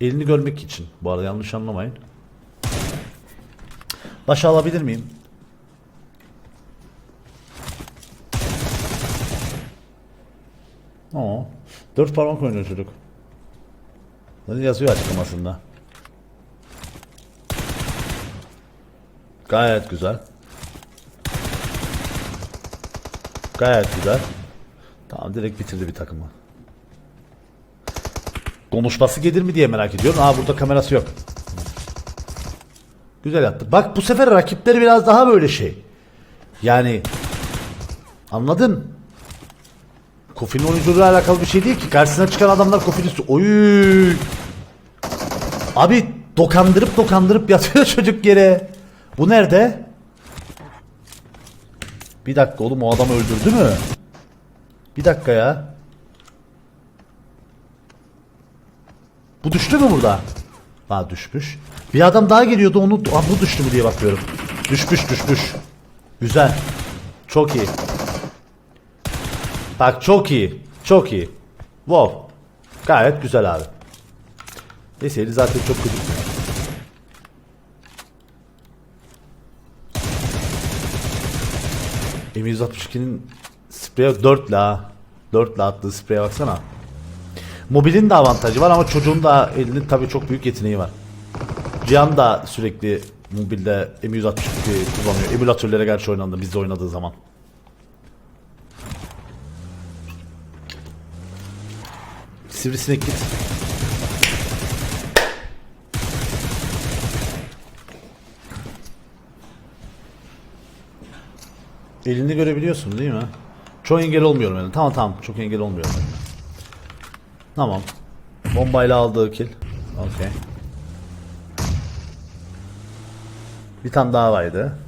Elini görmek için. Bu arada yanlış anlamayın. Başa alabilir miyim? Oo. Dört parmak oynuyor çocuk. Zaten yazıyor açıklamasında. Gayet güzel. Gayet güzel. Tamam direkt bitirdi bir takımı. Konuşması gelir mi diye merak ediyorum. Aa burada kamerası yok. Güzel yaptı. Bak bu sefer rakipleri biraz daha böyle şey. Yani anladın? Kofi'nin oyunculuğuyla alakalı bir şey değil ki. Karşısına çıkan adamlar Kofi'nin. Oy! Abi dokandırıp dokandırıp yatıyor çocuk yere. Bu nerede? Bir dakika oğlum o adam öldürdü mü? Bir dakika ya. Bu düştü mü burada? Ha düşmüş. Bir adam daha geliyordu onu Aa, bu düştü mü diye bakıyorum. Düşmüş düşmüş. Güzel. Çok iyi. Bak çok iyi. Çok iyi. Wow. Gayet güzel abi. Neyse eli zaten çok gözükmüyor. M162'nin spreye 4 la. 4 la attığı spreye baksana. Mobilin de avantajı var ama çocuğun da elinin tabii çok büyük yeteneği var. Cihan da sürekli mobilde M162 kullanıyor. Emülatörlere karşı oynandı bizde oynadığı zaman. Sivrisinek git. Elini görebiliyorsun değil mi? Çok engel olmuyorum yani. Tamam tamam çok engel olmuyorum. Yani. Tamam. Bombayla aldığı kill. Okey. Bir tane daha vardı.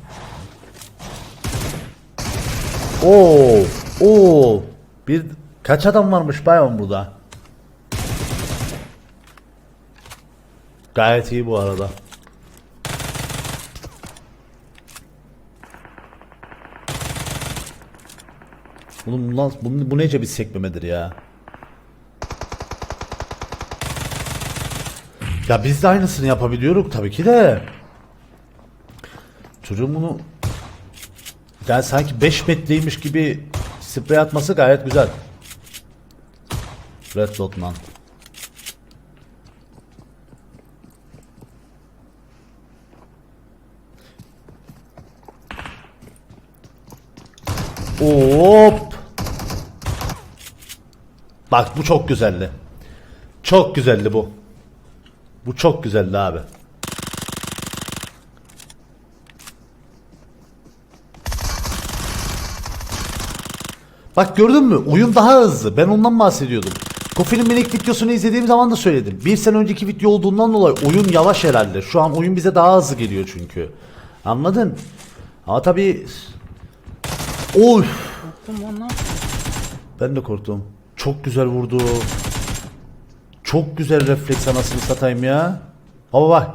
Oo, oo. Bir kaç adam varmış bayan burada? Gayet iyi bu arada. Oğlum bu, nasıl- bu, bu nece bir sekmemedir ya. Ya biz de aynısını yapabiliyoruz tabii ki de. Çocuğun bunu yani sanki 5 metreymiş gibi sprey atması gayet güzel. Red Dot'man. Hop. Bak bu çok güzeldi. Çok güzeldi bu. Bu çok güzeldi abi. Bak gördün mü? Oyun daha hızlı. Ben ondan bahsediyordum. Kofi'nin minik videosunu izlediğim zaman da söyledim. Bir sene önceki video olduğundan dolayı oyun yavaş herhalde. Şu an oyun bize daha hızlı geliyor çünkü. Anladın? Ama tabii... Oy! Ben de korktum. Çok güzel vurdu. Çok güzel refleks anasını satayım ya. Baba bak.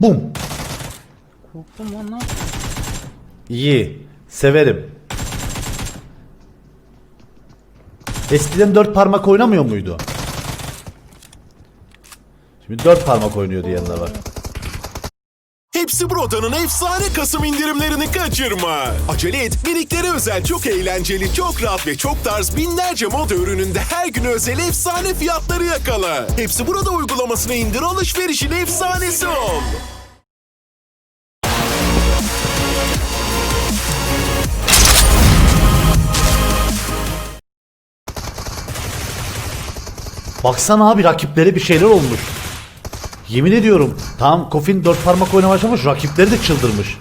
Bum. Korktum lan. İyi. Severim. Eskiden dört parmak oynamıyor muydu? Şimdi dört parmak oynuyor diyenler var. Hepsi Broda'nın efsane Kasım indirimlerini kaçırma. Acele et, biriklere özel çok eğlenceli, çok rahat ve çok tarz binlerce moda ürününde her gün özel efsane fiyatları yakala. Hepsi burada uygulamasını indir, alışverişin efsanesi ol. Baksana abi rakiplere bir şeyler olmuş. Yemin ediyorum. Tamam Kofin dört parmak oynamaya başlamış. Rakipleri de çıldırmış.